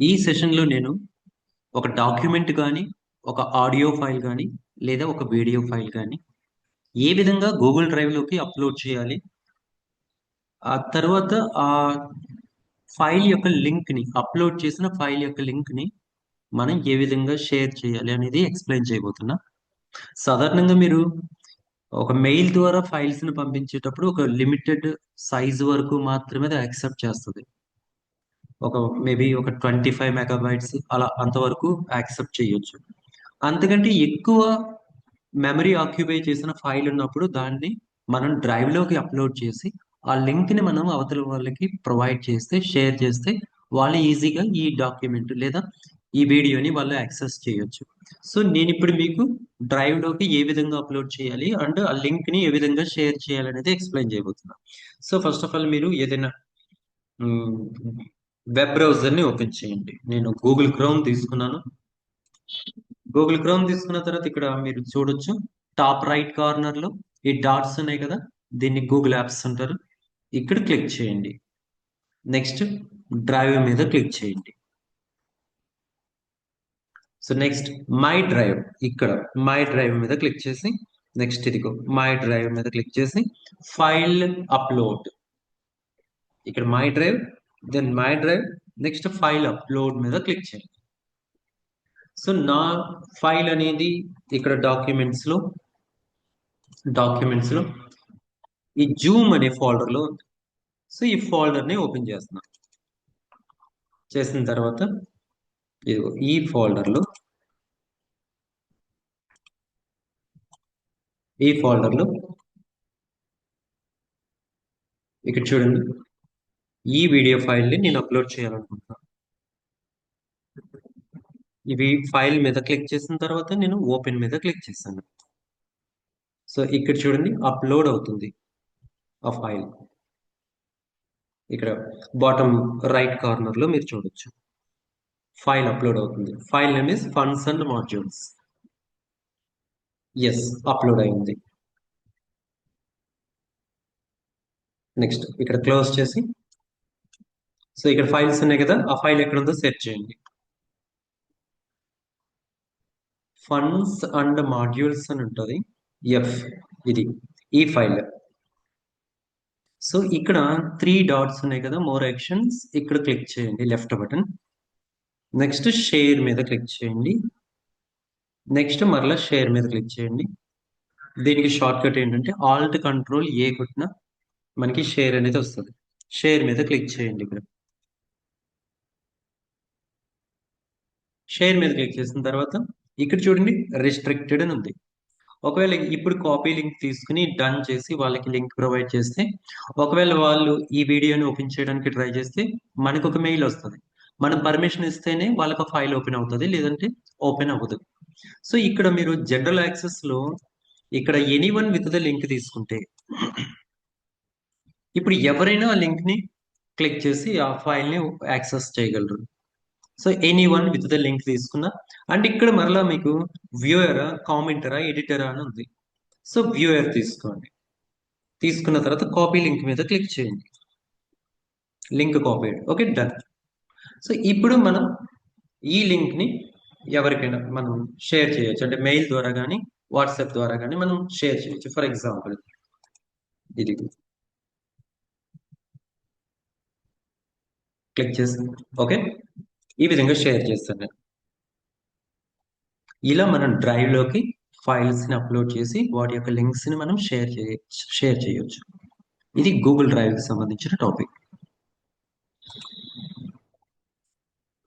ఈ సెషన్‌లో నేను ఒక డాక్యుమెంట్ కానీ ఒక ఆడియో ఫైల్ కానీ లేదా ఒక వీడియో ఫైల్ కానీ ఏ విధంగా గూగుల్ డ్రైవ్‌లోకి అప్‌లోడ్ చేయాలి? ఆ తర్వాత ఆ ఫైల్ యొక్క లింక్‌ని అప్‌లోడ్ చేసిన ఫైల్ యొక్క లింక్‌ని మనం ఏ విధంగా షేర్ చేయాలి అనేది ఎక్స్‌ప్లెయిన్ చేయబోతున్నా. సాధారణంగా మీరు ఒక మెయిల్ ద్వారా ఫైల్స్‌ని పంపించేటప్పుడు ఒక లిమిటెడ్ సైజ్ వరకు మాత్రమే అది యాక్సెప్ట్ చేస్తుంది ఒక మేబీ ఒక 25 మెగాబైట్స్ అలా అంతవరకు యాక్సెప్ట్ చేయొచ్చు. అంతకంటే ఎక్కువ మెమరీ ఆక్యుపై చేసిన ఫైల్ ఉన్నప్పుడు దాన్ని మనం డ్రైవ్‌లోకి అప్‌లోడ్ చేసి, ఆ లింక్‌ని మనం అవతల వాళ్ళకి ప్రొవైడ్ చేస్తే, షేర్ చేస్తే వాళ్ళు ఈజీగా ఈ డాక్యుమెంట్ లేదా ఈ వీడియోని వాళ్ళు యాక్సెస్ చేయొచ్చు. సో, నేను ఇప్పుడు మీకు డ్రైవ్‌లోకి ఏ విధంగా అప్‌లోడ్ చేయాలి అండ్ ఆ లింక్‌ని ఏ విధంగా షేర్ చేయాలనేది ఎక్స్‌ప్లెయిన్ చేయబోతున్నా. సో, ఫస్ట్ ఆఫ్ ఆల్ మీరు ఏదైనా వెబ్ బ్రౌజర్‌ని ఓపెన్ చేయండి. నేను గూగుల్ క్రోమ్ తీసుకున్నాను. గూగుల్ క్రోమ్ తీసుకున్న తర్వాత ఇక్కడ మీరు చూడొచ్చు. టాప్ రైట్ కార్నర్‌లో ఈ డాట్స్ ఉన్నాయి కదా! దీన్ని గూగుల్ యాప్స్ అంటారు. ఇక్కడ క్లిక్ చేయండి. నెక్స్ట్ డ్రైవ్ మీద క్లిక్ చేయండి. సో, నెక్స్ట్ మై డ్రైవ్ ఇక్కడ మై డ్రైవ్ మీద క్లిక్ చేసి నెక్స్ట్ ఇదిగో మై డ్రైవ్ మీద క్లిక్ చేసి ఫైల్ అప్‌లోడ్. ఇక్కడ my drive, then my drive, next file upload మీద క్లిక్ చేయండి. సో, నా ఫైల్ అనేది ఇక్కడ డాక్యుమెంట్స్‌లో డాక్యుమెంట్స్‌లో ఈ జూమ్ అనే ఫోల్డర్‌లో ఉంది. సో, ఈ ఫోల్డర్‌ని ఓపెన్ చేస్తున్నా. చేసిన తర్వాత ఇదిగో ఈ ఫోల్డర్‌లో ఈ ఫోల్డర్‌లో ఇక్కడ చూడండి. ఈ వీడియో ఫైల్‌ని నేను అప్‌లోడ్ చేయాలనుకుంటున్నా. ఇవి ఫైల్ మీద క్లిక్ చేసిన తర్వాత నేను ఓపెన్ మీద క్లిక్ చేశాను. సో, ఇక్కడ చూడండి అప్‌లోడ్ అవుతుంది. ఆ ఫైల్. ఇక్కడ బాటమ్ రైట్ కార్నర్‌లో మీరు చూడొచ్చు. ఫైల్ అప్‌లోడ్ అవుతుంది. File name is funds and modules. Yes upload అయింది. నెక్స్ట్ ఇక్కడ క్లోజ్ చేసి సో, ఇక్కడ ఫైల్స్ ఉన్నాయి కదా! ఆ ఫైల్ ఎక్కడ ఉందో సెర్చ్ చేయండి. ఫండ్స్ అండ్ మాడ్యూల్స్ అని ఉంటుంది ఎఫ్ ఇది. ఈ ఫైల్. సో, ఇక్కడ త్రీ డాట్స్ ఉన్నాయి కదా! మోర్ యాక్షన్స్ ఇక్కడ క్లిక్ చేయండి లెఫ్ట్ బటన్. నెక్స్ట్ షేర్ మీద క్లిక్ చేయండి. నెక్స్ట్ మరలా షేర్ మీద క్లిక్ చేయండి. దీనికి షార్ట్‌కట్ ఏంటంటే ఆల్ట్ కంట్రోల్ ఏ కొట్టినా మనకి షేర్ అనేది వస్తుంది షేర్ మీద క్లిక్ చేయండి ఇక్కడ. షేర్ మీద క్లిక్ చేసిన తర్వాత ఇక్కడ చూడండి రిస్ట్రిక్టెడ్ అని ఉంది. ఒకవేళ ఇప్పుడు కాపీ లింక్ తీసుకొని డన్ చేసి వాళ్ళకి లింక్ ప్రొవైడ్ చేస్తే ఒకవేళ వాళ్ళు ఈ వీడియోని ఓపెన్ చేయడానికి ట్రై చేస్తే మనకు ఒక మెయిల్ వస్తుంది మనం పర్మిషన్ ఇస్తేనే వాళ్ళకి ఫైల్ ఓపెన్ అవుతుంది లేదంటే ఓపెన్ అవ్వదు. సో, ఇక్కడ మీరు జనరల్ యాక్సెస్‌లో ఇక్కడ anyone with the link తీసుకుంటే ఇప్పుడు ఎవరైనా ఆ లింక్‌ని క్లిక్ చేసి ఆ ఫైల్‌ని యాక్సెస్ చేయగలరు. So, anyone with the link తీసుకున్నా అండ్ ఇక్కడ మరలా మీకు వ్యూయరా, కామెంటరా, ఎడిటరా అని ఉంది. సో, వ్యూయర్ తీసుకోండి. తీసుకున్న తర్వాత కాపీ లింక్ మీద క్లిక్ చేయండి. Link copy okay. Done. So, ఇప్పుడు మనం ఈ లింక్‌ని ఎవరికైనా మనం షేర్ చేయొచ్చు. అంటే మెయిల్ ద్వారా కానీ వాట్సాప్ ద్వారా కానీ మనం షేర్ చేయొచ్చు. ఫర్ ఎగ్జాంపుల్ ఇది. క్లిక్ చేసి ఓకే. ఈ విధంగా షేర్ చేస్తాను నేను. ఇలా మనం డ్రైవ్‌లోకి ఫైల్స్‌ని అప్‌లోడ్ చేసి వాటి యొక్క లింక్స్‌ని మనం షేర్ చేయ షేర్ చేయొచ్చు. ఇది గూగుల్ డ్రైవ్‌కి సంబంధించిన టాపిక్.